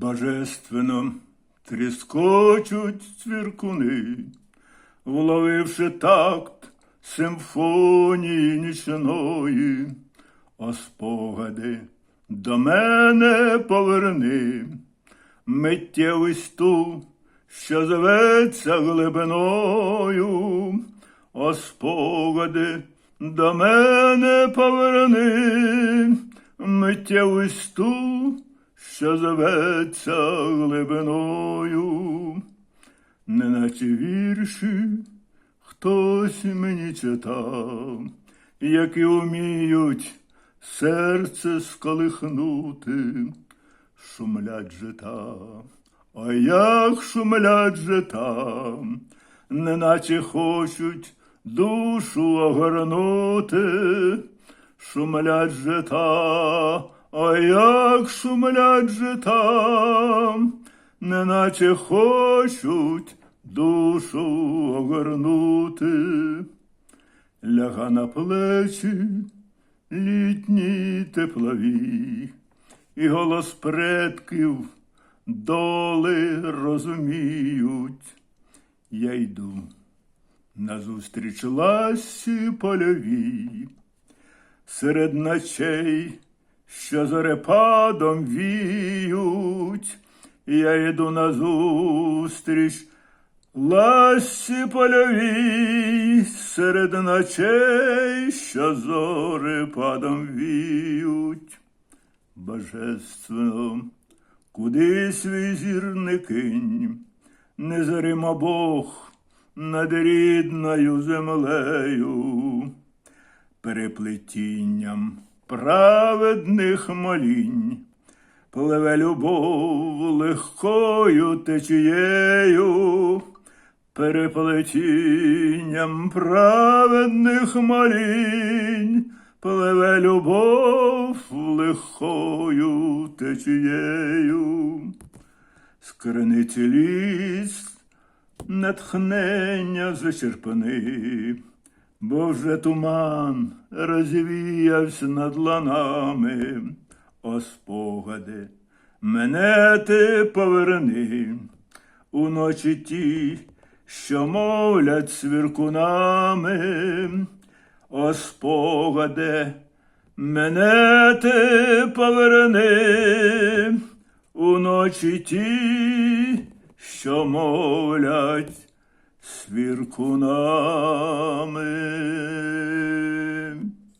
Божественно тріскочуть цвіркуни, вловивши такт симфонії нічної, о спогади до мене поверни, миттєвість ту, що зветься глибиною, о спогади до мене поверни, миттєвість ту, що зветься глибиною, неначе вірші хтось мені читав, які вміють серце сколихнути, шумлять жита, а як шумлять жита, неначе хочуть душу огорнути, шумлять жита, а як шумлять жита, неначе хочуть душу огорнути, ляга на плечі літні теплові, і голос предків доли розуміють. Я йду назустріч ласі польовій, серед ночей, що зорепадом віють, я йду назустріч ласі польовій, серед ночей, що зорепадом віють. Божественно, куди свій зір не кинь, незрима Бог над рідною землею, переплетінням праведних молінь, пливе любов легкою течією, переплетінням праведних молінь, пливе любов легкою течією, з криниці ліс натхнення зачерпни, бо вже туман розвіявся над ланами, о спогади, мене ти поверни. Уночі ті, що мовлять свіркунами, о спогади, мене ти поверни. Уночі ті, що мовлять свіркунами.